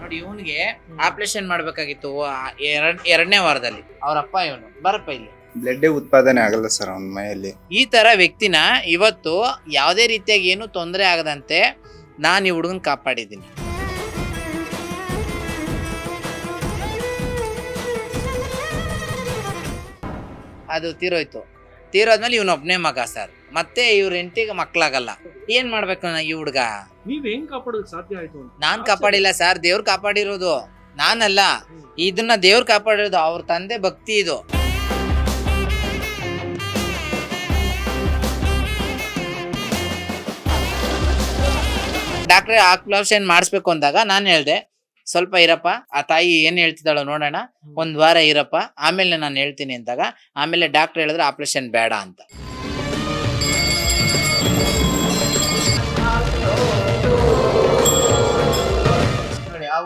ನೋಡಿ ಇವನಿಗೆ ಆಪರೇಷನ್ ಮಾಡ್ಬೇಕಾಗಿತ್ತು ಎರಡ್ ಎರಡನೇ ವಾರದಲ್ಲಿ. ಅವ್ರಪ್ಪ ಇವನು. ಬರಪ್ಪ ಇಲ್ಲಿ. ಬ್ಲಡ್ ಉತ್ಪಾದನೆ ಆಗಲ್ಲ ಸರ್ ಅವನ ಮನೆಯಲ್ಲಿ ಈ ತರ ವ್ಯಕ್ತಿನ ಇವತ್ತು ಯಾವುದೇ ರೀತಿಯಾಗಿ ಏನು ತೊಂದರೆ ಆಗದಂತೆ ನಾನು ಈ ಹುಡುಗನ್ ಕಾಪಾಡಿದ್ದೀನಿ. ಅದು ತೀರೋಯ್ತು. ತೀರೋದ್ಮೇಲೆ ಇವನೊಬ್ನೇ ಮಗ ಸರ್. ಮತ್ತೆ ಇವ್ರ ಹೆಂಡತಿಗೆ ಮಕ್ಳಾಗಲ್ಲ. ಏನ್ ಮಾಡ್ಬೇಕು ನಾ ಈ ಹುಡುಗ? ನೀವ್ ಹೆಂಗ್ ಕಾಪಾಡೋದಕ್ಕೆ ಸಾಧ್ಯ ಆಯ್ತು ಅಂತ. ನಾನ್ ಕಾಪಾಡಿಲ್ಲ ಸರ್. ದೇವ್ರು ಕಾಪಾಡಿರೋದು. ನಾನಲ್ಲ. ಇದನ್ನ ದೇವ್ರು ಕಾಪಾಡಿರೋದು ಅವ್ರ ತಂದೆ ಭಕ್ತಿ ಇದು. ಡಾಕ್ಟ್ರೆ ಆಕ್ಯುಲೇಷನ್ ಮಾಡಿಸ್ಬೇಕು ಅಂದಾಗ ನಾನು ಹೇಳ್ದೆ ಸ್ವಲ್ಪ ಇರಪ್ಪ ಆ ತಾಯಿ ಏನ್ ಹೇಳ್ತಿದ್ದಾಳೋ ನೋಡೋಣ. ಒಂದ್ ವಾರ ಇರಪ್ಪ ಆಮೇಲೆ ನಾನು ಹೇಳ್ತೀನಿ ಅಂದಾಗ ಆಮೇಲೆ ಡಾಕ್ಟರ್ ಹೇಳಿದ್ರೆ ಆಪರೇಷನ್ ಬೇಡ ಅಂತ.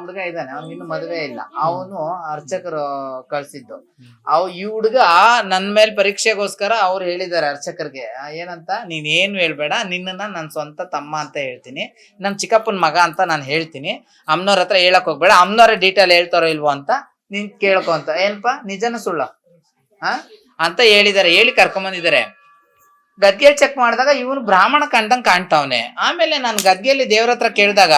ಹುಡುಗ ಇದ್ದಾನೆ ಅವ್ನಿಗೆ ಇನ್ನು ಮದುವೆ ಇಲ್ಲ. ಅವನು ಅರ್ಚಕರು ಕಳ್ಸಿದ್ದು. ಅವ್ ಈ ಹುಡುಗ ನನ್ ಮೇಲೆ ಪರೀಕ್ಷೆಗೋಸ್ಕರ ಅವ್ರು ಹೇಳಿದ್ದಾರೆ ಅರ್ಚಕರಿಗೆ ಏನಂತ ನೀನ್ ಏನು ಹೇಳ್ಬೇಡ ನಿನ್ನನ್ನ ನನ್ ಸ್ವಂತ ತಮ್ಮ ಅಂತ ಹೇಳ್ತೀನಿ ನನ್ ಚಿಕ್ಕಪ್ಪನ ಮಗ ಅಂತ ನಾನು ಹೇಳ್ತೀನಿ ಅಮ್ಮನವ್ರ ಹತ್ರ ಹೇಳಕ್ ಹೋಗ್ಬೇಡ ಅಮ್ಮನವ್ರ ಡೀಟೇಲ್ ಹೇಳ್ತಾರೋ ಇಲ್ವೋ ಅಂತ ನಿನ್ ಕೇಳ್ಕೊ ಅಂತ. ಏನ್ಪ ನಿಜನ ಸುಳ್ಳ? ಆ? ಅಂತ ಹೇಳಿದ್ದಾರೆ ಹೇಳಿ ಕರ್ಕೊಂಬಂದಿದ್ದಾರೆ. ಗದ್ಗೆ ಚೆಕ್ ಮಾಡಿದಾಗ ಇವನು ಬ್ರಾಹ್ಮಣ ಕಂಡಂಗ್ ಕಾಣ್ತಾವ್ನೆ. ಆಮೇಲೆ ನಾನು ಗದ್ಗೆಯಲ್ಲಿ ದೇವ್ರ ಹತ್ರ ಕೇಳಿದಾಗ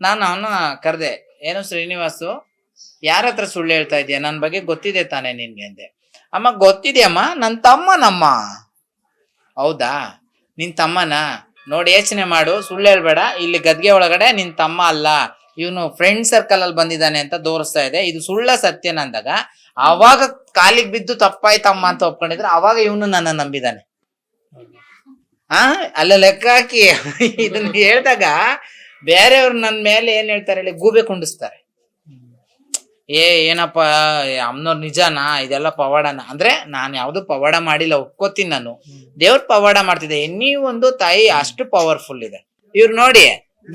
ನಾನು ಅವನ ಕರೆದೆ ಏನು ಶ್ರೀನಿವಾಸು? ಯಾರ ಹತ್ರ ಸುಳ್ಳು ಹೇಳ್ತಾ ಇದೀಯ? ನನ್ನ ಬಗ್ಗೆ ಗೊತ್ತಿದೆ ತಾನೆ ನಿನ್ಗೆ ಅಂದೆ. ಅಮ್ಮ, ಗೊತ್ತಿದೆಯಮ್ಮ? ನನ್ನ ತಮ್ಮನಮ್ಮ. ಹೌದಾ? ನಿನ್ ತಮ್ಮನ? ನೋಡಿ, ಯೋಚನೆ ಮಾಡು. ಸುಳ್ಳು ಹೇಳ್ಬೇಡ. ಇಲ್ಲಿ ಗದ್ಗೆ ಒಳಗಡೆ ನಿನ್ ತಮ್ಮ ಅಲ್ಲ. ಇವನು ಫ್ರೆಂಡ್ ಸರ್ಕಲ್ ಅಲ್ಲಿ ಬಂದಿದ್ದಾನೆ ಅಂತ ತೋರಿಸ್ತಾ ಇದೆ. ಇದು ಸುಳ್ಳ ಸತ್ಯನ ಅಂದಾಗ ಅವಾಗ ಕಾಲಿಗೆ ಬಿದ್ದು ತಪ್ಪಾಯ್ತಮ್ಮ ಅಂತ ಒಪ್ಕೊಂಡಿದ್ರೆ ಅವಾಗ ಇವನು ನನ್ನ ನಂಬಿದಾನೆ. ಆ? ಅಲ್ಲ, ಲೆಕ್ಕ ಹಾಕಿ. ಇದನ್ನ ಹೇಳಿದಾಗ ಬೇರೆಯವ್ರು ನನ್ನ ಮೇಲೆ ಏನ್ ಹೇಳ್ತಾರೆ ಹೇಳಿ ಗೂಬೆ ಕುಂಡಿಸ್ತಾರೆ. ಏ ಏನಪ್ಪ ಅಮ್ಮನವ್ರ ನಿಜನಾ? ಇದೆಲ್ಲ ಪವಾಡನ? ಅಂದ್ರೆ ನಾನು ಯಾವ್ದು ಪವಾಡ ಮಾಡಿಲ್ಲ ಒಪ್ಕೋತೀನಿ ನಾನು. ದೇವ್ರ ಪವಾಡ ಮಾಡ್ತಿದ್ದೆ ಇನ್ನಿ ಒಂದು ತಾಯಿ ಅಷ್ಟು ಪವರ್ಫುಲ್ ಇದೆ. ಇವ್ರು ನೋಡಿ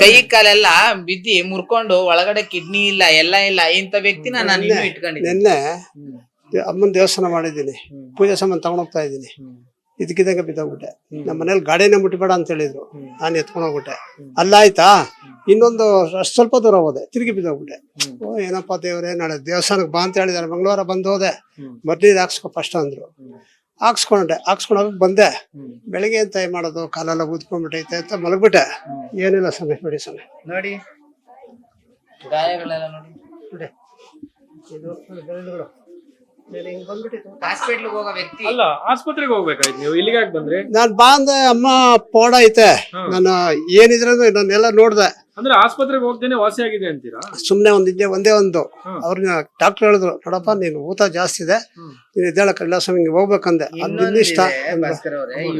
ಕೈ ಕಾಲೆಲ್ಲ ಬಿದ್ದಿ ಮುರ್ಕೊಂಡು ಒಳಗಡೆ ಕಿಡ್ನಿ ಇಲ್ಲ ಎಲ್ಲ ಇಲ್ಲ ಇಂಥ ವ್ಯಕ್ತಿನ ನಾನು ಇನ್ನೂ ಇಟ್ಕೊಂಡಿದ್ದೀನಿ. ನಿನ್ನೆ ಅಮ್ಮನ ದೇವಸ್ಥಾನ ಮಾಡಿದ್ದೀನಿ. ಪೂಜೆ ಪೂಜೆ ಸಾಮಾನು ತಗೊಂಡೋಗ್ತಾ ಇದ್ದೀನಿ. ಇದಕ್ಕಿದ್ದಾಗ ಬಿದ್ದೋಗ್ಬಿಟ್ಟೆ. ನಮ್ಮ ಮನೇಲಿ ಗಾಡಿನೇ ಮುಟ್ಬೇಡ ಅಂತ ಹೇಳಿದ್ರು. ನಾನು ಎತ್ಕೊಂಡು ಹೋಗ್ಬಿಟ್ಟೆ. ಅಲ್ಲಾಯ್ತಾ? ಇನ್ನೊಂದು ಅಷ್ಟು ಸ್ವಲ್ಪ ದೂರ ಹೋದೆ ತಿರುಗಿ ಬಿದ್ದೋಗ್ಬಿಟ್ಟೆ. ಓ ಏನಪ್ಪ ದೇವ್ರೆ ನಾಳೆ ದೇವಸ್ಥಾನಕ್ಕೆ ಬಾ ಅಂತ ಹೇಳಿದಾರೆ ಮಂಗಳವಾರ ಬಂದು ಹೋದೆ ಬರ್ನೀರು ಹಾಕ್ಸ್ಕೊ ಫಸ್ಟ್ ಅಂದ್ರು. ಹಾಕ್ಸ್ಕೊಂಡೆ ಹಾಕ್ಸ್ಕೊಂಡೋಗ ಬಂದೆ. ಬೆಳಿಗ್ಗೆ ಅಂತ ಏನ್ ಮಾಡೋದು ಕಾಲೆಲ್ಲ ಊದ್ಕೊಂಡ್ಬಿಟ್ಟೈತೆ ಅಂತ ಮಲಗ್ಬಿಟ್ಟೆ. ಏನಿಲ್ಲ ಸಮಯ ಬಿಡಿ ಸಮಯ ನೋಡಿ. ಗಾಯಗಳೆಲ್ಲ ನೋಡಿ. ಬಿಡಿ. ಇದು ಬೆರಳುಗಳು. ಬಂದ್ಬಿಟ್ಟಿತ್ತು. ಹಾಸ್ಪಿಟ್ಲ್ಗೆ ಹೋಗೋ ವ್ಯಕ್ತಿ. ಅಲ್ಲ ಆಸ್ಪತ್ರೆಗೆ ಹೋಗ್ಬೇಕಾಯ್ತು ನೀವು? ಇಲ್ಲಿಗೆ ಯಾಕೆ ಬಂದ್ರಿ? ನಾನ್ ಬಾ ಅಂದೆ ಅಮ್ಮ ಪೋಡ ಐತೆ. ನಾನು ಏನಿದ್ರೆ ನಾನೆಲ್ಲ ನೋಡ್ದೆ. ಅಂದ್ರೆ ಆಸ್ಪತ್ರೆಗೆ ಹೋಗ್ದೇನೆ ವಾಸಿ ಆಗಿದೆ ಅಂತೀರಾ? ಸುಮ್ನೆ ಒಂದ್ ಇದ್ದೆ ಒಂದೇ ಒಂದು. ಅವ್ರನ್ನ ಡಾಕ್ಟರ್ ಹೇಳಿದ್ರು ನೋಡಪ್ಪ ನೀನು ಊತ ಜಾಸ್ತಿ ಇದೆ. ನೀನು ಇದ್ದೇಳ ಕೈಲಾಸಂಗೆ ಹೋಗ್ಬೇಕಂದೆ. ಅದು ನಿನ್ನ ಇಷ್ಟ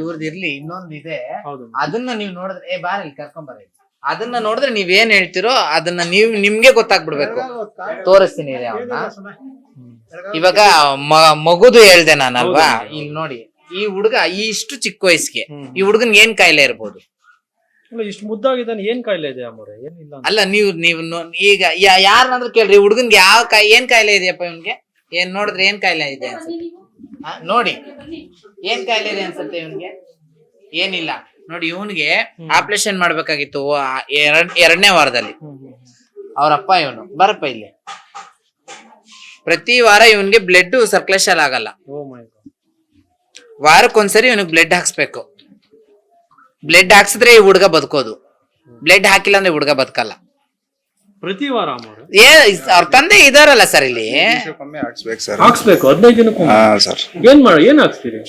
ಇವ್ರದ್ದು ಇರ್ಲಿ ಇನ್ನೊಂದಿದೆ ಅದನ್ನ ನೀವು ನೋಡಿದ್ರೆ ಏ ಬಾರಿ ಇಲ್ಲಿ ಕರ್ಕೊಂಡ್ ಬರ್ರಿ. ಅದನ್ನ ನೋಡಿದ್ರೆ ನೀವ್ ಏನ್ ಹೇಳ್ತಿರೋ ಅದನ್ನ ನೀವ್ ನಿಮ್ಗೆ ಗೊತ್ತಾಗ್ಬಿಡ್ಬೇಕು. ತೋರಿಸ್ತೀನಿ ಅವನ್ನ ಅವ್ನ. ಇವಾಗ ಮಗುದು ಹೇಳ್ದೆ ನಾನಲ್ವಾ? ಇಲ್ಲಿ ನೋಡಿ ಈ ಹುಡುಗ ಈ ಇಷ್ಟು ಚಿಕ್ಕ ವಯಸ್ಸಿಗೆ ಈ ಹುಡುಗನ್ಗೆ ಏನ್ ಕಾಯಿಲೆ ಇರ್ಬೋದು? ಇಷ್ಟು ಮುದ್ದಾಗಿದ್ದಾನೆ ಏನ್ ಕಾಯಿಲೆ ಇದೆ ಅಮ್ಮವ್ರೆ ಏನಿಲ್ಲ ಅಂತ. ಅಲ್ಲ ನೀವು ನೀವು ನೋ- ಈಗ ಯಾ- ಯಾರನ್ನಾದ್ರೂ ಕೇಳ್ರಿ ಹುಡುಗನ್ಗೆ ಯಾವ ಕಾಯಿ ಏನ್ ಕಾಯಿಲೆ ಇದೆಯಪ್ಪ ಇವನ್ಗೆ? ಏನ್ ನೋಡಿದ್ರೆ ಏನ್ ಕಾಯಿಲೆ ಇದೆ ಅನ್ಸುತ್ತೆ? ಆ, ನೋಡಿ ಏನ್ ಕಾಯಿಲೆ ಇದೆ ಅನ್ಸುತ್ತೆ ಇವನ್ಗೆ? ಏನಿಲ್ಲ. ನೋಡಿ ಇವನ್ಗೆ ಆಪರೇಷನ್ ಮಾಡ್ಬೇಕಾಗಿತ್ತು ಆ ಎರಡ್ ಎರಡನೇ ವಾರದಲ್ಲಿ. ಅವರಪ್ಪ ಇವನು ಬರಪ್ಪ ಇಲ್ಲಿ. ಪ್ರತಿ ವಾರ ಇವನ್ಗೆ ಬ್ಲಡ್ ಸರ್ಕ್ಯುಲೇಷನ್ ಆಗಲ್ಲ. ಓ ಮೈ ಗಾಡ್ ವಾರಕ್ಕೊಂದ್ಸರಿ ಇವನಿಗೆ ಬ್ಲಡ್ ಹಾಕ್ಸ್ಬೇಕು. ಬ್ಲಡ್ ಹಾಕ್ಸಿದ್ರೆ ಈ ಹುಡುಗ ಬದುಕೋದು. ಬ್ಲಡ್ ಹಾಕಿಲ್ಲ ಅಂದ್ರೆ ಹುಡುಗ ಬದುಕಲ್ಲ. ಪ್ರತಿ ವಾರ ಏ ಅವ್ರ ತಂದೆ ಇದಾರಲ್ಲ ಸರ್ ಇಲ್ಲಿ. ಕಮ್ಮಿ ಹಾಕ್ಸ್ಬೇಕು ಸರ್. ಹಾಕ್ಸ್ಬೇಕು ಹದಿನೈದು ದಿನಕ್ಕೆ ಹಾ ಸರ್. ಏನ್ ಮಾಡ ಏನ್ ಹಾಕ್ಸ್ತೀರಿ?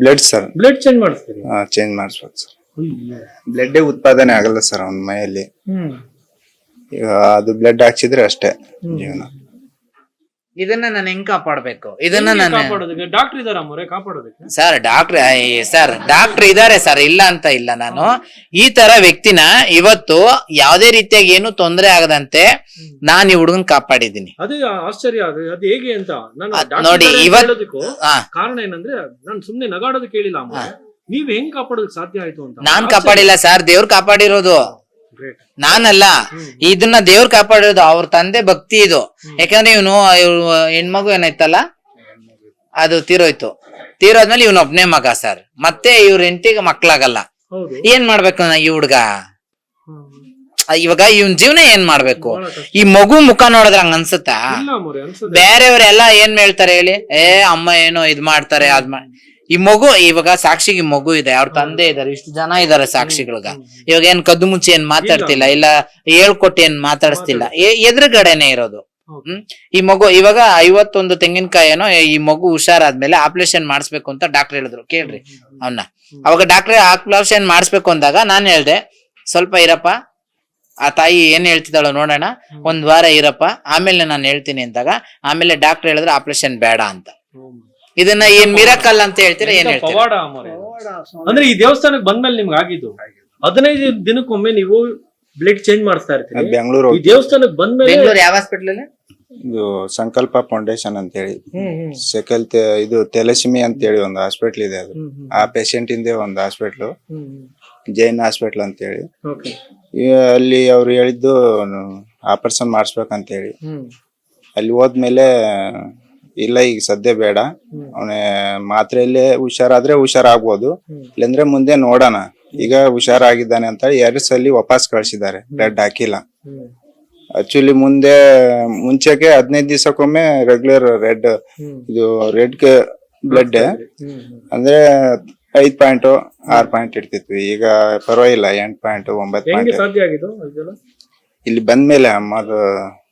Blood sir. ಬ್ಲಡ್ ಚೇಂಜ್ ಮಾಡಿಸ್ತೀರಿ? ಚೇಂಜ್ ಮಾಡಿಸ್ಬೇಕು ಸರ್. ಬ್ಲಡ್ ಉತ್ಪಾದನೆ ಆಗಲ್ಲ ಸರ್ ಅವನ ಮೈಯಲ್ಲಿ. ಹ್ಮ್. ಈಗ ಈಗ ಅದು ಬ್ಲಡ್ ಹಾಕ್ಸಿದ್ರೆ ಅಷ್ಟೇ ಜೀವನ. ಇದನ್ನ ನಾನು ಹೆಂಗ್ ಕಾಪಾಡ್ಬೇಕು? ಇದನ್ನ ನಾನು ಕಾಪಾಡೋದಕ್ಕೆ? ಡಾಕ್ಟರ್ ಇದಾರ ಅಮ್ಮವ್ರೆ ಕಾಪಾಡೋದಕ್ಕೆ? ಸರ್ ಡಾಕ್ಟರ್ ಸರ್ ಡಾಕ್ಟರ್ ಇದಾರೆ ಸರ್ ಇಲ್ಲ ಅಂತ ಇಲ್ಲ ನಾನು. ಈ ತರ ವ್ಯಕ್ತಿನ ಇವತ್ತು ಯಾವುದೇ ರೀತಿಯಾಗಿ ಏನು ತೊಂದರೆ ಆಗದಂತೆ ನಾನ್ ಈ ಹುಡುಗನ್ ಕಾಪಾಡಿದ್ದೀನಿ. ಅದೇ ಆಶ್ಚರ್ಯ ಅದು ಅದು ಹೇಗೆ ಅಂತ. ನಾನು ನೋಡಿ, ಇದಾರೆ ಅಂತ ಇವತ್- ಹೇಳೋದಕ್ಕೂ ಹಾ. ಕಾರಣ ಏನಂದ್ರೆ ನಾನು ಸುಮ್ನೆ ನಗಾಡೋದು ಕೇಳಿಲ್ಲ ಅಮ್ಮ ನೀವ್ ಹೆಂಗ್ ಕಾಪಾಡೋದಕ್ಕೆ ಸಾಧ್ಯ ಆಯ್ತು ಅಂತ. ನಾನ್ ಕಾಪಾಡಿಲ್ಲ ಸರ್ ದೇವ್ರು ಕಾಪಾಡಿರೋದು. ನಾನಲ್ಲ ಇದನ್ನ ದೇವ್ರು ಕಾಪಾಡೋದು ಅವ್ರ ತಂದೆ ಭಕ್ತಿ ಇದು. ಯಾಕಂದ್ರೆ ಇವನು ಹೆಣ್ಮಗು ಏನಾಯ್ತಲ್ಲ? ಅದು ತೀರೋಯ್ತು. ತೀರೋದ್ಮೇಲೆ ಇವನ್ ಒಬ್ನೇ ಮಗ ಸರ್. ಮತ್ತೆ ಇವ್ರ ಹೆಂಡತಿಗೆ ಮಕ್ಳಾಗಲ್ಲ. ಏನ್ ಮಾಡ್ಬೇಕು ನಾ ಈ ಹುಡ್ಗ. ಇವಾಗ ಇವನ್ ಜೀವನ ಏನ್ ಮಾಡ್ಬೇಕು? ಈ ಮಗು ಮುಖ ನೋಡಿದ್ರೆ ಹಂಗ ಅನ್ಸುತ್ತೆ? ಬೇರೆಯವರೆಲ್ಲ ಏನ್ ಹೇಳ್ತಾರೆ ಹೇಳಿ? ಏ ಅಮ್ಮ ಏನೋ ಇದ್ ಮಾಡ್ತಾರೆ ಅದ್ ಮಾಡ್ ಈ ಮಗು ಇವಾಗ ಸಾಕ್ಷಿಗೆ ಮಗು ಇದೆ. ಅವ್ರ ತಂದೆ ಇದಾರೆ ಇಷ್ಟು ಜನ ಇದಾರೆ ಸಾಕ್ಷಿಗಳಿಗ. ಇವಾಗ ಏನ್ ಕದ್ದು ಮುಚ್ಚಿ ಏನ್ ಮಾತಾಡ್ತಿಲ್ಲ ಇಲ್ಲ. ಹೇಳ್ಕೊಟ್ಟು ಏನ್ ಮಾತಾಡಿಸ್ತಿಲ್ಲ. ಎದುರುಗಡೆನೆ ಇರೋದು. ಹ್ಮ್? ಈ ಮಗು ಇವಾಗ ಐವತ್ತೊಂದು ತೆಂಗಿನಕಾಯಿ ಏನೋ ಈ ಮಗು ಹುಷಾರಾದ್ಮೇಲೆ ಆಪರೇಷನ್ ಮಾಡಿಸ್ಬೇಕು ಅಂತ ಡಾಕ್ಟರ್ ಹೇಳಿದ್ರು. ಕೇಳ್ರಿ ಅವನ್ನ ಅವಾಗ ಡಾಕ್ಟರ್ ಆಪರೇಷನ್ ಮಾಡಿಸ್ಬೇಕು ಅಂದಾಗ ನಾನ್ ಹೇಳ್ದೆ ಸ್ವಲ್ಪ ಇರಪ್ಪ ಆ ತಾಯಿ ಏನ್ ಹೇಳ್ತಿದ್ದಾಳೋ ನೋಡೋಣ. ಒಂದ್ ವಾರ ಇರಪ್ಪ ಆಮೇಲೆ ನಾನು ಹೇಳ್ತೀನಿ ಅಂದಾಗ ಆಮೇಲೆ ಡಾಕ್ಟರ್ ಹೇಳಿದ್ರೆ ಆಪರೇಷನ್ ಬೇಡ ಅಂತ. ಇದನ್ನ ಏನ್ ಮಿರಕಲ್ ಅಂತ ಹೇಳ್ತೀರಾ? ಏನ್ ಹೇಳ್ತೀರಾ? ಪವಾಡ ಅಮೋರೆ? ಅಂದ್ರೆ ಈ ದೇವಸ್ಥಾನಕ್ಕೆ ಬಂದ್ಮೇಲೆ ನಿಮ್ಗೆ ಆಗಿದ್ದು. ಹದಿನೈದು ದಿನಕ್ಕೊಮ್ಮೆ ನೀವು ಬ್ಲಡ್ ಚೇಂಜ್ ಮಾಡಿಸ್ತಾ ಇರ್ತೀರಿ. ಬೆಂಗಳೂರು ಈ ದೇವಸ್ಥಾನಕ್ಕೆ ಬಂದ್ಮೇಲೆ ಬೆಂಗಳೂರು ಯಾವ ಹಾಸ್ಪಿಟಲ್ ಅಲ್ಲಿ ಇದು ಸಂಕಲ್ಪ ಫೌಂಡೇಶನ್ ಅಂತ ಹೇಳಿ ಸೆಕಲ್ ಇದು ತೆಲಸಿಮಿ ಅಂತ ಹೇಳಿ ಒಂದು ಹಾಸ್ಪಿಟ್ಲ್ ಇದೆ ಅದು. ಆ ಪೇಷಂಟ್ ಇಂದೇ ಒಂದು ಹಾಸ್ಪಿಟ್ಲು. ಜೈನ್ ಹಾಸ್ಪಿಟಲ್ ಅಂತ ಹೇಳಿ ಓಕೆ ಅಲ್ಲಿ ಅವ್ರು ಹೇಳಿದ್ದು ಆಪರೇಷನ್ ಮಾಡಿಸ್ಬೇಕಂತ ಹೇಳಿ ಅಲ್ಲಿ ಹೋದ್ಮೇಲೆ ಇಲ್ಲ ಈಗ ಸದ್ಯ ಬೇಡ. ಅವನೇ ಮಾತ್ರೆಯಲ್ಲೇ ಹುಷಾರಾದ್ರೆ ಹುಷಾರಾಗ್ಬೋದು. ಇಲ್ಲಂದ್ರೆ ಮುಂದೆ ನೋಡೋಣ. ಈಗ ಹುಷಾರಾಗಿದ್ದಾನೆ ಅಂತ ಹೇಳಿ ಎರಡು ಸಲ ವಾಪಸ್ ಕಳ್ಸಿದ್ದಾರೆ. ಬ್ಲಡ್ ಹಾಕಿಲ್ಲ. ಆಕ್ಚುಲಿ ಮುಂದೆ ಮುಂಚೆಗೆ ಹದಿನೈದು ದಿವಸಕ್ಕೊಮ್ಮೆ ರೆಗ್ಯುಲರ್ ರೆಡ್ ಇದು ರೆಡ್ ಬ್ಲಡ್ ಅಂದ್ರೆ ಐದ್ ಪಾಯಿಂಟ್ ಆರ್ ಪಾಯಿಂಟ್ ಇಡ್ತಿದ್ವಿ. ಈಗ ಪರವಾಗಿಲ್ಲ ಎಂಟ್ ಪಾಯಿಂಟ್ ಒಂಬತ್ತು ಪಾಯಿಂಟ್ ಇಲ್ಲಿ ಬಂದ್ಮೇಲೆ ಅಮ್ಮದು ಇಂದ.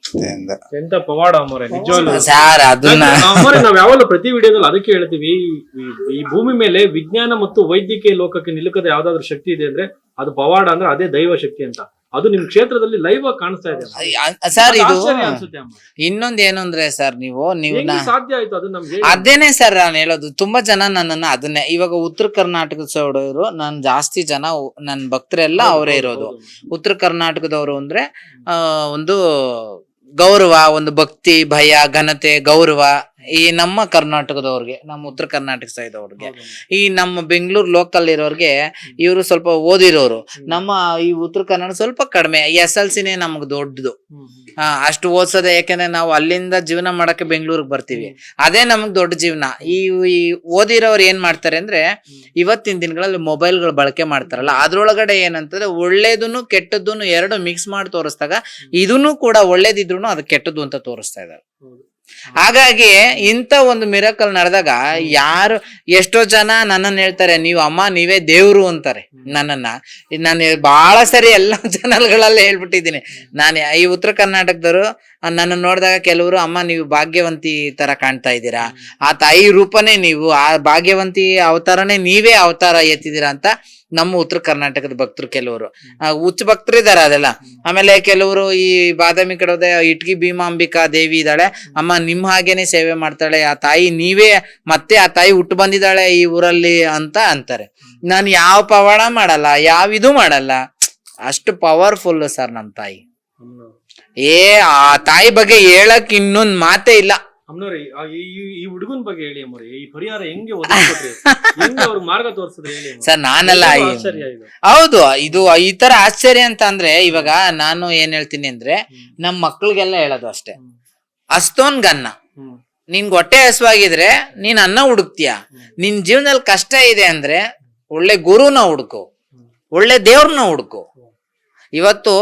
ಎಂತ ಪವಾಡ ಅಮೋರೆ ನಿಜವಲ್ಲ ಸರ್ ಅದನ್ನ ಅಮೋರೆ ನಾವ್ ಯಾವಾಗಲೂ ಪ್ರತಿ ವಿಡಿಯೋದಲ್ಲಿ ಅದಕ್ಕೆ ಹೇಳ್ತೀವಿ ಈ- ಈ ಭೂಮಿ ಮೇಲೆ ವಿಜ್ಞಾನ ಮತ್ತು ವೈದ್ಯಕೀಯ ಲೋಕಕ್ಕೆ ನಿಲುಕದ ಯಾವ್ದಾದ್ರು ಶಕ್ತಿ ಇದೆ ಅಂದ್ರೆ ಅದು ಪವಾಡ ಅಂದ್ರೆ ಅದೇ ದೈವ ಶಕ್ತಿ ಅಂತ. ಅದು ನಿಮ್ ಕ್ಷೇತ್ರದಲ್ಲಿ ಲೈವ್ ಆಗಿ ಕಾಣಿಸ್ತಾ ಇದೆ ಸರ್ ಇದು ಆಶ್ಚರ್ಯ ಅನ್ಸುತ್ತೆ ಅಮ್ಮ. ಇನ್ನೊಂದ್ ಏನು ಅಂದ್ರೆ ಸರ್ ನೀವು ನೀವು ಸಾಧ್ಯ ಆಯ್ತು ಅದು ನಮ್ಗೆ? ಅದೇನೆ ಸರ್ ನಾನು ಹೇಳೋದು. ತುಂಬಾ ಜನ ನನ್ನನ್ನ ಅದನ್ನೇ ಇವಾಗ ಉತ್ತರ ಕರ್ನಾಟಕದ ಸೈಡವರು ನನ್ ಜಾಸ್ತಿ ಜನ ನನ್ ಭಕ್ತರೆಲ್ಲ ಅವರೇ ಇರೋದು. ಉತ್ತರ ಕರ್ನಾಟಕದವರು ಅಂದ್ರೆ ಆ ಒಂದು ಗೌರವ ಒಂದು ಭಕ್ತಿ ಭಯ ಘನತೆ ಗೌರವ ಈ ನಮ್ಮ ಕರ್ನಾಟಕದವ್ರಿಗೆ ನಮ್ಮ ಉತ್ತರ ಕರ್ನಾಟಕ ಸೈಡ್ ಅವ್ರಿಗೆ ಈ ನಮ್ಮ ಬೆಂಗಳೂರು ಲೋಕಲ್ ಇರೋರಿಗೆ ಇವರು ಸ್ವಲ್ಪ ಓದಿರೋರು. ನಮ್ಮ ಈ ಉತ್ತರ ಕನ್ನಡ ಸ್ವಲ್ಪ ಕಡಿಮೆ ಎಸ್ ಎಲ್ ಸಿನೇ ನಮ್ಗೆ ದೊಡ್ಡದು. ಅಷ್ಟು ಓದ್ಸೋದೆ ಯಾಕಂದ್ರೆ ನಾವು ಅಲ್ಲಿಂದ ಜೀವನ ಮಾಡಕ್ಕೆ ಬೆಂಗಳೂರಿಗೆ ಬರ್ತೀವಿ. ಅದೇ ನಮ್ಗೆ ದೊಡ್ಡ ಜೀವನ. ಈ ಓದಿರೋರು ಏನ್ ಮಾಡ್ತಾರೆ ಅಂದ್ರೆ ಇವತ್ತಿನ ದಿನಗಳಲ್ಲಿ ಮೊಬೈಲ್ಗಳು ಬಳಕೆ ಮಾಡ್ತಾರಲ್ಲ ಅದ್ರೊಳಗಡೆ ಏನಂತಂದ್ರೆ ಒಳ್ಳೇದನ್ನು ಕೆಟ್ಟದ್ದನ್ನು ಎರಡು ಮಿಕ್ಸ್ ಮಾಡಿ ತೋರಿಸ್ದಾಗ ಇದನ್ನು ಕೂಡ ಒಳ್ಳೇದಿದ್ರು ಅದು ಕೆಟ್ಟದ್ದು ಅಂತ ತೋರಿಸ್ತಾ ಇದ್ದಾರೆ. ಹಾಗಾಗಿ ಇಂಥ ಒಂದು ಮಿರಕಲ್ ನಡೆದಾಗ ಯಾರು ಎಷ್ಟೋ ಜನ ನನ್ನನ್ನು ಹೇಳ್ತಾರೆ ನೀವು ಅಮ್ಮ ನೀವೇ ದೇವ್ರು ಅಂತಾರೆ ನನ್ನನ್ನ. ನಾನು ಬಹಳ ಸರಿ ಎಲ್ಲ ಚಾನಲ್ಗಳಲ್ಲಿ ಹೇಳ್ಬಿಟ್ಟಿದ್ದೀನಿ. ನಾನು ಈ ಉತ್ತರ ಕರ್ನಾಟಕದವರು ನನ್ನ ನೋಡಿದಾಗ ಕೆಲವರು ಅಮ್ಮ ನೀವು ಭಾಗ್ಯವಂತಿ ತರ ಕಾಣ್ತಾ ಇದ್ದೀರಾ? ಆ ತಾಯಿ ರೂಪನೇ ನೀವು ಆ ಭಾಗ್ಯವಂತಿ ಅವತಾರನೇ ನೀವೇ ಅವತಾರ ಎತ್ತಿದ್ದೀರಾ? ಅಂತ ನಮ್ಮ ಉತ್ತರ ಕರ್ನಾಟಕದ ಭಕ್ತರು ಕೆಲವರು. ಹುಚ್ಚ ಭಕ್ತರು ಇದಾರೆ ಅದೆಲ್ಲ. ಆಮೇಲೆ ಕೆಲವರು ಈ ಬಾದಾಮಿ ಕಡೆ ಇಟ್ಗಿ ಭೀಮಾಂಬಿಕಾ ದೇವಿ ಇದ್ದಾಳೆ. ಅಮ್ಮ ನಿಮ್ ಹಾಗೇನೆ ಸೇವೆ ಮಾಡ್ತಾಳೆ. ಆ ತಾಯಿ ನೀವೇ ಮತ್ತೆ ಆ ತಾಯಿ ಹುಟ್ಟು ಬಂದಿದ್ದಾಳೆ ಈ ಊರಲ್ಲಿ ಅಂತ ಅಂತಾರೆ. ನಾನು ಯಾವ ಪವಾಡ ಮಾಡಲ್ಲ ಯಾವ ಇದು ಮಾಡಲ್ಲ. ಅಷ್ಟು ಪವರ್ಫುಲ್ ಸರ್ ನಮ್ ತಾಯಿ. ಏ ಆ ತಾಯಿ ಬಗ್ಗೆ ಹೇಳಕ್ ಇನ್ನೊಂದ್ ಮಾತೇ ಇಲ್ಲ. ಅಮ್ನವ್ರೆ ಆ ಈ- ಈ ಬಗ್ಗೆ ಹೇಳಿ ಅಮ್ಮವ್ರೆ ಈ ಪರಿಹಾರ ಹೆಂಗೆ ಒದಗಿಸ್ಕೊಟ್ರಿ? ಹೆಂಗೆ ಅವ್ರ ಮಾರ್ಗ ತೋರಿಸಿದ್ರೆ ಹೇಳಿ ಅಮ್ಮ. ಸರ್ ನಾನಲ್ಲ ತುಂಬಾ ಈ- ಆಶ್ಚರ್ಯ ಇದು. ಹೌದು ಇದು ಈ ತರ ಆಶ್ಚರ್ಯ ಅಂತ ಅಂದ್ರೆ ಇವಾಗ ನಾನು ಏನ್ ಹೇಳ್ತೀನಿ ಅಂದ್ರೆ ನಮ್ ಮಕ್ಳಿಗೆಲ್ಲ ಹೇಳೋದು ಅಷ್ಟೇ. ಅಷ್ಟೊಂದ್ ಗನ್ನ. ಹ್ಮ್. ನಿನ್ಗೆ ಹೊಟ್ಟೆ ಹಸುವಾಗಿದ್ರೆ ನೀನ್ ಅನ್ನ ಹುಡುಕ್ತೀಯ. ನಿನ್ ಜೀವನದಲ್ಲಿ ಕಷ್ಟ ಇದೆ ಅಂದ್ರೆ ಒಳ್ಳೆ ಗುರುನ ಹುಡುಕು ಒಳ್ಳೆ ದೇವ್ರನ್ನ ಹುಡುಕು. ಇವತ್ತು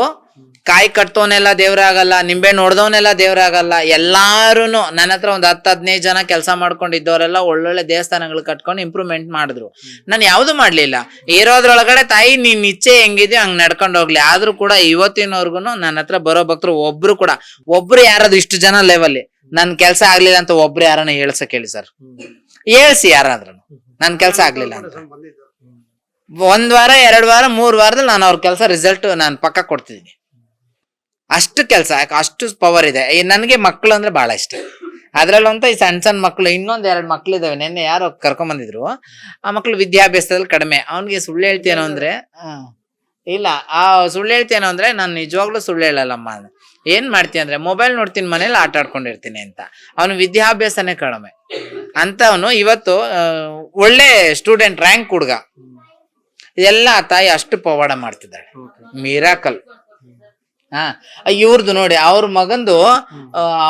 ಕಾಯಿ ಕಟ್ಟೋನೆಲ್ಲ ದೇವ್ರಾಗಲ್ಲ ನಿಂಬೆ ನೋಡ್ದವನೆಲ್ಲ ದೇವ್ರಾಗಲ್ಲ ಎಲ್ಲಾರುನು ನನ್ನ ಹತ್ರ ಒಂದ್ ಹತ್ತು ಹದಿನೈದು ಜನ ಕೆಲಸ ಮಾಡ್ಕೊಂಡಿದ್ದವರೆಲ್ಲ ಒಳ್ಳೊಳ್ಳೆ ದೇವಸ್ಥಾನಗಳು ಕಟ್ಕೊಂಡು ಇಂಪ್ರೂವ್ಮೆಂಟ್ ಮಾಡಿದ್ರು. ನಾನು ಯಾವ್ದು ಮಾಡ್ಲಿಲ್ಲ. ಇರೋದ್ರೊಳಗಡೆ ತಾಯಿ ನಿನ್ ಇಚ್ಛೆ ಹೆಂಗಿದ್ಯೋ ಹಂಗ್ ನಡ್ಕೊಂಡು ಹೋಗ್ಲಿ. ಆದ್ರೂ ಕೂಡ ಇವತ್ತಿನವರ್ಗುನು ನನ್ನ ಹತ್ರ ಬರೋ ಭಕ್ತರು ಒಬ್ರು ಕೂಡ ಒಬ್ರು ಯಾರಾದ್ರು ಇಷ್ಟು ಜನ ಲೆವೆಲ್ ನನ್ ಕೆಲ್ಸ ಆಗ್ಲಿಲ್ಲ ಅಂತ ಒಬ್ರು ಯಾರನ್ನ ಹೇಳ್ಸಕ್ ಹೇಳಿ ಸರ್. ಹೇಳ್ಸಿ ಯಾರಾದ್ರೂ ನನ್ ಕೆಲ್ಸ ಆಗ್ಲಿಲ್ಲ ಅಂತ. ಒಂದ್ ವಾರ ಎರಡ್ ವಾರ ಮೂರ್ ವಾರದಲ್ಲಿ ನಾನು ಅವ್ರ ಕೆಲಸ ರಿಸಲ್ಟ್ ನಾನು ಪಕ್ಕ ಕೊಡ್ತಿದ್ದೀನಿ. ಅಷ್ಟು ಕೆಲಸ ಅಷ್ಟು ಪವರ್ ಇದೆ. ನನಗೆ ಮಕ್ಕಳು ಅಂದ್ರೆ ಬಹಳ ಇಷ್ಟ. ಅದ್ರಲ್ಲಂತ ಈ ಸಣ್ಣ ಸಣ್ಣ ಮಕ್ಕಳು ಇನ್ನೊಂದು ಎರಡು ಮಕ್ಳು ಇದಾವೆ ನಿನ್ನೆ ಯಾರೋ ಕರ್ಕೊಂಡ್ ಬಂದಿದ್ರು ಆ ಮಕ್ಳು ವಿದ್ಯಾಭ್ಯಾಸದಲ್ಲಿ ಕಡಿಮೆ. ಅವನಿಗೆ ಸುಳ್ಳು ಹೇಳ್ತೇನೋ ಅಂದ್ರೆ ಇಲ್ಲ ಆ ಸುಳ್ಳು ಹೇಳ್ತೇನೋ ಅಂದ್ರೆ ನಾನು ನಿಜವಾಗ್ಲೂ ಸುಳ್ಳು ಹೇಳಲ್ಲಮ್ಮ. ಏನು ಮಾಡ್ತೀನಿ ಅಂದ್ರೆ ಮೊಬೈಲ್ ನೋಡ್ತೀನಿ ಮನೇಲಿ ಆಟ ಆಡ್ಕೊಂಡಿರ್ತೀನಿ ಅಂತ. ಅವನು ವಿದ್ಯಾಭ್ಯಾಸನೇ ಕಡಿಮೆ. ಅಂತವನು ಇವತ್ತು ಒಳ್ಳೆ ಸ್ಟೂಡೆಂಟ್ ರ್ಯಾಂಕ್ ಹುಡ್ಗ. ಎಲ್ಲ ತಾಯಿ ಅಷ್ಟು ಪವಾಡ ಮಾಡ್ತಿದ್ದಾಳೆ. ಮಿರಾಕಲ್ ಹಾ ಇವ್ರದ್ದು ನೋಡಿ ಅವ್ರ ಮಗಂದು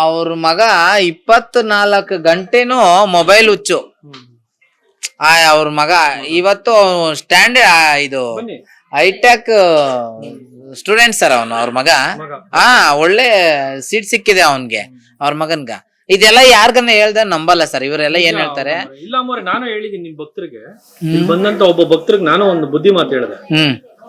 ಅವ್ರ ಮಗ ಇಪ್ಪತ್ನಾಲ್ಕು ಗಂಟೆನೂ ಮೊಬೈಲ್ ಹುಚ್ಚು ಆ ಅವ್ರ ಮಗ ಇವತ್ತು ಸ್ಟ್ಯಾಂಡ್ ಇದು ಹೈಟೆಕ್ ಸ್ಟೂಡೆಂಟ್ ಸರ್ ಅವನು ಅವ್ರ ಮಗ ಆ ಹಾ ಒಳ್ಳೆ ಸೀಟ್ ಸಿಕ್ಕಿದೆ ಅವನ್ಗೆ ಅವ್ರ ಮಗನ್ಗ ಇದೆಲ್ಲ ಯಾರ್ಗನ್ನ ಹೇಳ್ದ ನಂಬಲ್ಲ ಸರ್ ಇವರೆಲ್ಲ ಏನ್ ಹೇಳ್ತಾರೆ ಇಲ್ಲ ಮೋರಿ ನಾನು ಹೇಳಿದೀನಿ ನಿಮ್ ಭಕ್ತರಿಗೆ ಬಂದಂತ ಒಬ್ಬ ಭಕ್ತರಿಗೆ ನಾನು ಒಂದು ಬುದ್ಧಿ ಮಾತು ಹೇಳಿದೆ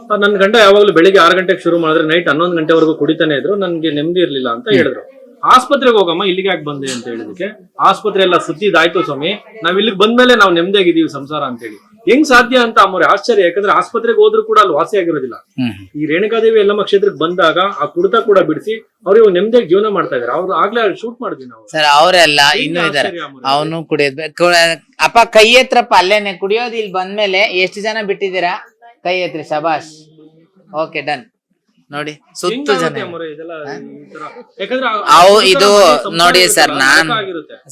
ಹ್ಮ್ ಆ, ನನ್ ಗಂಡ ಯಾವಾಗ್ಲೂ ಬೆಳಿಗ್ಗೆ ಆರು ಗಂಟೆಗೆ ಶುರು ಮಾಡಿದ್ರೆ ನೈಟ್ ಹನ್ನೊಂದು ಗಂಟೆವರೆಗೂ ಕುಡಿತಾನೆ ಇದ್ರು. ನನಗೆ ನೆಮ್ಮದಿ ಇರ್ಲಿಲ್ಲ ಅಂತ ಹೇಳಿದ್ರು. ಆಸ್ಪತ್ರೆಗೆ ಹೋಗಮ್ಮ ಇಲ್ಲಿಗೆ ಯಾಕೆ ಬಂದೆ ಅಂತ ಹೇಳಿದಕ್ಕೆ ಆಸ್ಪತ್ರೆ ಎಲ್ಲ ಸುತ್ತಿದಾಯ್ತು ಸ್ವಾಮಿ ನಾವ್ ಇಲ್ಲಿಗೆ ಬಂದ್ಮೇಲೆ ನಾವು ನೆಮ್ಮದಿಯಾಗಿದ್ದೀವಿ ಸಂಸಾರ ಅಂತ ಹೇಳಿ ಹೆಂಗ್ ಸಾಧ್ಯ ಅಂತ ಅಮ್ಮವ್ರೆ ಆಶ್ಚರ್ಯ. ಯಾಕಂದ್ರೆ ಆಸ್ಪತ್ರೆಗೆ ಹೋದ್ರು ಕೂಡ ಅಲ್ಲಿ ವಾಸಿ ಆಗಿರೋದಿಲ್ಲ. ಈ ರೇಣುಕಾದೇವಿ ಎಲ್ಲಮ್ಮ ಕ್ಷೇತ್ರಕ್ಕೆ ಬಂದಾಗ ಆ ಕುಡಿತ ಕೂಡ ಬಿಡಿಸಿ ಅವ್ರಿಗೆ ನೆಮ್ಮದಿ ನೆಮ್ಮದಿಯಾಗಿ ಜೀವನ ಮಾಡ್ತಾ ಇದಾರೆ. ಅವ್ರು ಆಗ್ಲೇ ಶೂಟ್ ಮಾಡಿದ್ವಿ ನಾವು. ಸರ್ ಅವರೆಲ್ಲ ಇನ್ನೂ ಇದಾರೆ. ಆಶ್ಚರ್ಯ ಅಮ್ಮವ್ರೆ. ಅವನು ಕುಡಿಯೋದ್ ಅಪ್ಪ ಕೈ ಎತ್ರಪ್ಪ ಅಲ್ಲೇನೆ ಕುಡಿಯೋದು ಇಲ್ಲಿ ಬಂದ್ಮೇಲೆ ಎಷ್ಟು ಜನ ಬಿಟ್ಟಿದ್ದೀರಾ? ಕೈ ಎತ್ರಿ ಶಬಾಷ್. ಓಕೆ ಡನ್ ನೋಡಿ ಸುತ್ತು ಜನ. ಅವು ಇದು ನೋಡಿ ಸರ್ ನಾನ್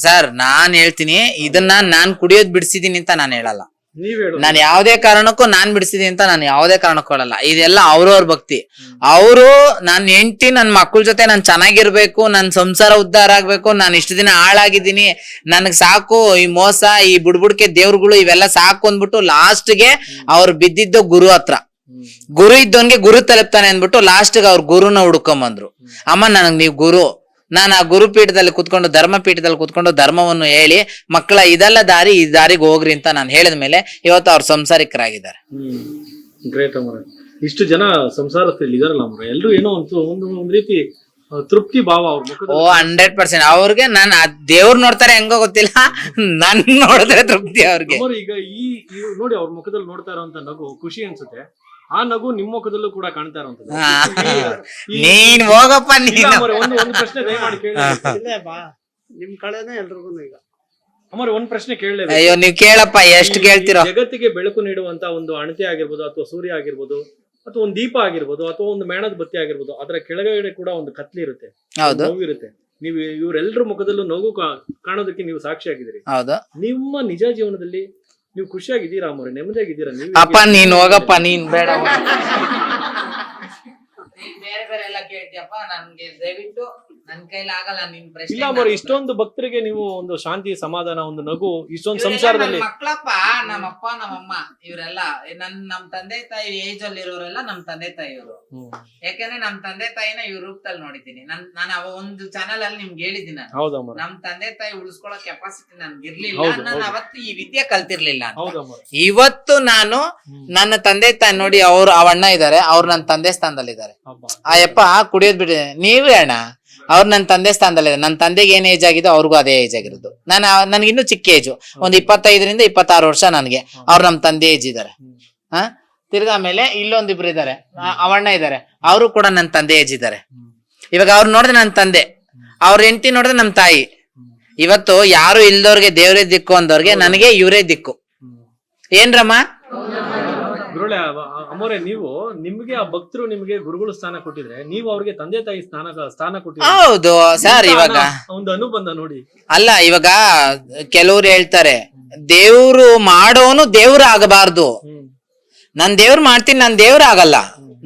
ಸರ್ ನಾನ್ ಹೇಳ್ತೀನಿ ಇದನ್ನ ನಾನ್ ಕುಡಿಯೋದ್ ಬಿಡಿಸಿದೀನಿ ಅಂತ ನಾನು ಹೇಳಲ್ಲ. ನೀವ್ ಹೇಳು ನಾನು ಯಾವ್ದೇ ಕಾರಣಕ್ಕೂ ನಾನ್ ಬಿಡಿಸಿದೆ ಅಂತ ನಾನು ಯಾವ್ದೇ ಕಾರಣಕ್ಕೂ ಕೊಡಲ್ಲ ಇದೆಲ್ಲ ಅವ್ರವ್ರ ಭಕ್ತಿ. ಅವರು ನನ್ನ ಹೆಂಡತಿ ನನ್ನ ಮಕ್ಕಳ ಜೊತೆ ನಾನು ಚೆನ್ನಾಗಿರ್ಬೇಕು ನನ್ನ ಸಂಸಾರ ಉದ್ಧಾರ ಆಗ್ಬೇಕು ನಾನು ಇಷ್ಟು ದಿನ ಹಾಳಾಗಿದ್ದೀನಿ ನನಗೆ ಸಾಕು ಈ ಮೋಸ ಈ ಬುಡ್ಬುಡ್ಕೆ ದೇವ್ರುಗಳು ಇವೆಲ್ಲ ಸಾಕು ಅಂದ್ಬಿಟ್ಟು ಲಾಸ್ಟ್ಗೆ ಅವ್ರು ಬಿದ್ದಿದ್ದು ಗುರು ಹತ್ರ. ಗುರು ಇದ್ದವನ್ಗೆ ಗುರು ತಲುಪ್ತಾನೆ ಅಂದ್ಬಿಟ್ಟು ಲಾಸ್ಟ್ಗೆ ಅವ್ರ ಗುರುನ ಹುಡ್ಕೊಂಬಂದ್ರು. ಅಮ್ಮ ನನಗ್ ನೀವು ಗುರು. ನಾನು ಆ ಗುರುಪೀಠದಲ್ಲಿ ಕುತ್ಕೊಂಡು ಧರ್ಮ ಪೀಠದಲ್ಲಿ ಕುತ್ಕೊಂಡು ಧರ್ಮವನ್ನು ಹೇಳಿ ಮಕ್ಕಳ ಇದೆಲ್ಲ ದಾರಿ ಈ ದಾರಿಗೆ ಹೋಗ್ರಿ ಅಂತ ನಾನು ಹೇಳಿದ ಮೇಲೆ ಇವತ್ತು ಅವ್ರ ಸಂಸಾರಿಕರಾಗಿದ್ದಾರೆ. ಗ್ರೇಟ್ ಅಮರ. ಇಷ್ಟು ಜನ ಸಂಸಾರದಲ್ಲಿ ಇದಾರಲ್ಲ ಅಮರ. ಎಲ್ರು ಏನೋ ಒಂದು ಒಂದು ಒಂದ್ ರೀತಿ ತೃಪ್ತಿ ಭಾವ ಅವ್ರ ಓ ಹಂಡ್ರೆಡ್ ಪರ್ಸೆಂಟ್ ಅವ್ರಿಗೆ ನಾನು ದೇವ್ರು ನೋಡ್ತಾರೆ ಹೆಂಗೋ ಗೊತ್ತಿಲ್ಲ. ನನ್ ನೋಡಿದ್ರೆ ತೃಪ್ತಿ ಅವ್ರಿಗೆ. ಈಗ ಈ ಈ- ನೋಡಿ ಅವ್ರ ಮುಖದಲ್ಲಿ ನೋಡ್ತಾ ಇರೋಂತ ನಗು ಖುಷಿ ಅನ್ಸುತ್ತೆ. ಆ ನಗು ನಿಮ್ ಮುಖದಲ್ಲೂ ಕೂಡ ಕಾಣ್ತಾ ಇರೋ ಹಾ. ಈ- ಈ- ನೀನ್ ಹೋಗಪ್ಪ ನೀನು. ಅಮರ್, ಒಂದು ಒಂದು ಪ್ರಶ್ನೆ ದಯಮಾಡಿ ಕೇಳಿ. ಇಲ್ಲೇ ಬಾ. ನಿಮ್ ಕಳೆನೆ ಎಲ್ರಿಗೂ ಈಗ. ಅಮರ್ ಒಂದ್ ಪ್ರಶ್ನೆ ಕೇಳಲೇ ಅಯ್ಯೋ ನೀವು ಕೇಳಪ್ಪ ಎಷ್ಟು ಕೇಳ್ತಿರೋ. ಜಗತ್ತಿಗೆ ಬೆಳಕು ನೀಡುವಂತ ಒಂದು ಅಣತೆ ಆಗಿರ್ಬೋದು ಅಥವಾ ಸೂರ್ಯ ಆಗಿರ್ಬೋದು ಅಥವಾ ಒಂದು ದೀಪ ಆಗಿರ್ಬೋದು ಅಥವಾ ಒಂದು ಮೇಣದ ಬತ್ತಿ ಆಗಿರ್ಬೋದು ಅದರ ಕೆಳಗಡೆ ಕೂಡ ಒಂದು ಕತ್ಲಿ ಇರುತ್ತೆ. ಹೌದು. ನೋವು ಇರುತ್ತೆ. ನೀವು ಇವರೆಲ್ಲರ ಮುಖದಲ್ಲೂ ನೋವು ಕಾ- ಕಾಣೋದಕ್ಕೆ ನೀವು ಸಾಕ್ಷಿಯಾಗಿದ್ದೀರಿ. ಹೌದು. ನಿಮ್ಮ ನಿಜ ಜೀವನದಲ್ಲಿ ನೀವು ಖುಷಿಯಾಗಿದ್ದೀರಾ ಅಮ್ಮವ್ರೆ? ನೆಮ್ಮದಿಯಾಗಿದ್ದೀರಾ ನೀವು? ಅಪ್ಪ ನೀನ್ ಹೋಗಪ್ಪ ನೀನ್ ಬೇಡ. ಬೇರೆ ಬೇರೆ ಎಲ್ಲ ಕೇಳ್ತೀಯಪ್ಪ ನನ್ಗೆ ದಯವಿಟ್ಟು ನನ್ ಕೈಲಿ ಆಗಲ್ಲ ನಿನ್ ಪ್ರಶ್ನೆ ಇಲ್ಲ ಅಮ್ಮವ್ರೆ ಇಷ್ಟೊಂದು ಭಕ್ತರಿಗೆ ನೀವು ಒಂದು ಶಾಂತಿ ಸಮಾಧಾನ ಒಂದು ನಗು ಇಷ್ಟೊಂದು ಸಂಸಾರದಲ್ಲಿ ಮಕ್ಕಳಪ್ಪ ನಮ್ಮಪ್ಪ ನಮ್ಮಮ್ಮ ಇವರೆಲ್ಲ ನನ್ ನಮ್ ತಂದೆ ತಾಯಿ ಏಜ್ ಅಲ್ಲಿ ಇರೋರೆಲ್ಲ ನಮ್ ತಂದೆ ತಾಯಿ ಇವರು. ಯಾಕಂದ್ರೆ ನಮ್ ತಂದೆ ತಾಯಿನ ಇವ್ರ ರೂಪದಲ್ಲಿ ನೋಡಿದ್ದೀನಿ. ನನ್ ನಾನು ಅವ ಒಂದು ಚಾನಲ್ ಅಲ್ಲಿ ನಿಮ್ಗೆ ಹೇಳಿದ್ದೀನಿ ನಾನು. ನಮ್ ತಂದೆ ತಾಯಿ ಉಳಿಸ್ಕೊಳ್ಳೋ ಕೆಪಾಸಿಟಿ ನನ್ಗೆ ಇರ್ಲಿಲ್ಲ. ನಾನು ಅವತ್ತು ಈ ವಿದ್ಯೆ ಕಲ್ತಿರ್ಲಿಲ್ಲ ಇವತ್ತು ನಾನು ನನ್ನ ತಂದೆ ತಾಯಿ ನೋಡಿ ಅವ್ರು ಅವಣ್ಣ ಇದಾರೆ ಅವ್ರು ನನ್ನ ತಂದೆ ಸ್ಥಾನದಲ್ಲಿ ಇದಾರೆ ಆ ಯಪ್ಪ ಕುಡಿಯೋದ್ ಬಿಡಿ. ನೀವೇ ಅಣ್ಣ. ಅವ್ರು ನನ್ನ ತಂದೆ ಸ್ಥಾನದಲ್ಲಿದೆ ನನ್ನ ತಂದೆಗೆ ಏನ್ ಏಜ್ ಆಗಿದೆ ಅವ್ರಿಗೂ ಅದೇ ಏಜ್ ಆಗಿರೋದು. ನಾನು ನನ್ಗೆ ಇನ್ನೂ ಚಿಕ್ಕ ಏಜು ಒಂದು ಇಪ್ಪತ್ತೈದರಿಂದ ಇಪ್ಪತ್ತಾರು ವರ್ಷ ನನಗೆ. ಅವ್ರು ನಮ್ಮ ತಂದೆ ಏಜ್ ಇದ್ದಾರೆ. ಹಾ ತಿರ್ಗಾ ಆಮೇಲೆ ಇಲ್ಲೊಂದಿಬ್ರು ಇದ್ದಾರೆ. ಅವಣ್ಣ ಇದ್ದಾರೆ. ಅವರು ಕೂಡ ನನ್ನ ತಂದೆ ಏಜ್ ಇದ್ದಾರೆ. ಇವಾಗ ಅವ್ರು ನೋಡಿದ್ರೆ ನನ್ನ ತಂದೆ. ಅವ್ರ ಹೆಂಡತಿ ನೋಡಿದ್ರೆ ನಮ್ಮ ತಾಯಿ. ಇವತ್ತು ಯಾರು ಇಲ್ದವ್ರಿಗೆ ದೇವ್ರೇ ದಿಕ್ಕು ಅಂದವ್ರಿಗೆ ನನಗೆ ಇವರೇ ದಿಕ್ಕು. ಏನ್ರಮ್ಮ? ಅಮ್ಮೋರೆ ನೀವು ನಿಮ್ಗೆ ಆ ಭಕ್ತರು ನಿಮ್ಗೆ ಗುರುಗಳು ಸ್ಥಾನ ಕೊಟ್ಟಿದ್ರೆ ನೀವು ಅವ್ರಿಗೆ ತಂದೆ ತಾಯಿ ಸ್ಥಾನ ಸ್ಥಾನ ಕೊಟ್ಟಿದ್ರೆ ಹೌದು ಸರ್ ಇವಾಗ ಒಂದು ಅನುಬಂಧ ನೋಡಿ. ಅಲ್ಲ ಇವಾಗ ಕೆಲವ್ರು ಹೇಳ್ತಾರೆ ದೇವ್ರು ಮಾಡೋನು ದೇವ್ರ ಆಗಬಾರ್ದು. ನನ್ ದೇವ್ರು ಮಾಡ್ತೀನಿ ನಾನ್ ದೇವ್ರ ಆಗಲ್ಲ.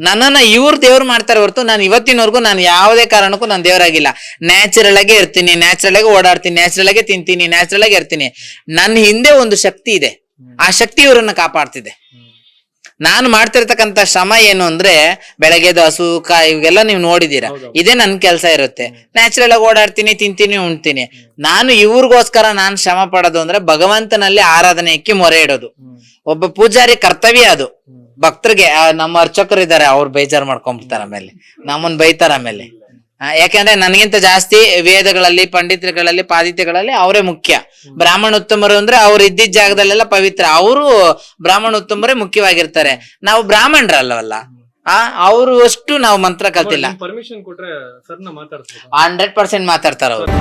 ನನ್ನನ್ನ ಇವ್ರು ದೇವ್ರು ಮಾಡ್ತಾರೆ ಹೊರತು ನಾನು ಇವತ್ತಿನವರೆಗೂ ನಾನು ಯಾವುದೇ ಕಾರಣಕ್ಕೂ ನಾನು ದೇವರಾಗಿಲ್ಲ ನ್ಯಾಚುರಲ್ ಆಗೇ ಇರ್ತೀನಿ ನ್ಯಾಚುರಲ್ ಆಗಿ ಓಡಾಡ್ತೀನಿ ನ್ಯಾಚುರಲ್ ಆಗಿ ತಿಂತೀನಿ ನ್ಯಾಚುರಲ್ ಆಗಿ ಇರ್ತೀನಿ. ನನ್ನ ಹಿಂದೆ ಒಂದು ಶಕ್ತಿ ಇದೆ. ಆ ಶಕ್ತಿ ಇವರನ್ನ ಕಾಪಾಡ್ತಿದೆ. ನಾನು ಮಾಡ್ತಿರ್ತಕ್ಕಂಥ ಶ್ರಮ ಏನು ಅಂದ್ರೆ ಬೆಳಗ್ಗೆದು ಹಸು ಕಾಯಿ ಇವೆಲ್ಲ ನೀವು ನೋಡಿದೀರಾ ಇದೇ ನನ್ ಕೆಲಸ ಇರುತ್ತೆ. ನ್ಯಾಚುರಲ್ ಆಗಿ ಓಡಾಡ್ತೀನಿ ತಿಂತೀನಿ ಉಣ್ತೀನಿ. ನಾನು ಇವ್ರಿಗೋಸ್ಕರ ನಾನು ಶ್ರಮ ಪಡೋದು ಅಂದ್ರೆ ಭಗವಂತನಲ್ಲಿ ಆರಾಧನೆ ಇಕ್ಕಿ ಮೊರೆ ಇಡೋದು. ಒಬ್ಬ ಪೂಜಾರಿ ಕರ್ತವ್ಯ ಅದು. ಭಕ್ತರಿಗೆ ನಮ್ಮ ಅರ್ಚಕರು ಇದ್ದಾರೆ ಅವ್ರು ಬೇಜಾರು ಮಾಡ್ಕೊಂಡ್ಬಿಡ್ತಾರ ಆಮೇಲೆ. ನಮ್ಮನ್ ಬೈತಾರ ಆಮೇಲೆ. ಯಾಕಂದ್ರೆ ನನಗಿಂತ ಜಾಸ್ತಿ ವೇದಗಳಲ್ಲಿ ಪಂಡಿತರುಗಳಲ್ಲಿ ಪಾದಿತ್ಯಗಳಲ್ಲಿ ಅವರೇ ಮುಖ್ಯ. ಬ್ರಾಹ್ಮಣ ಉತ್ತಮರು ಅಂದ್ರೆ ಅವ್ರು ಇದ್ದಿದ್ದ ಜಾಗದಲ್ಲೆಲ್ಲ ಪವಿತ್ರ. ಅವರು ಬ್ರಾಹ್ಮಣ ಉತ್ತಮರೇ ಮುಖ್ಯವಾಗಿರ್ತಾರೆ. ನಾವು ಬ್ರಾಹ್ಮಣರಲ್ಲವಲ್ಲ. ಆ ಅವರು ಅಷ್ಟು ನಾವು ಮಂತ್ರ ಕಲ್ತಿಲ್ಲ. ಪರ್ಮಿಷನ್ ಕೊಟ್ರೆ ಹಂಡ್ರೆಡ್ ಪರ್ಸೆಂಟ್ ಮಾತಾಡ್ತಾರ ಅವ್ರು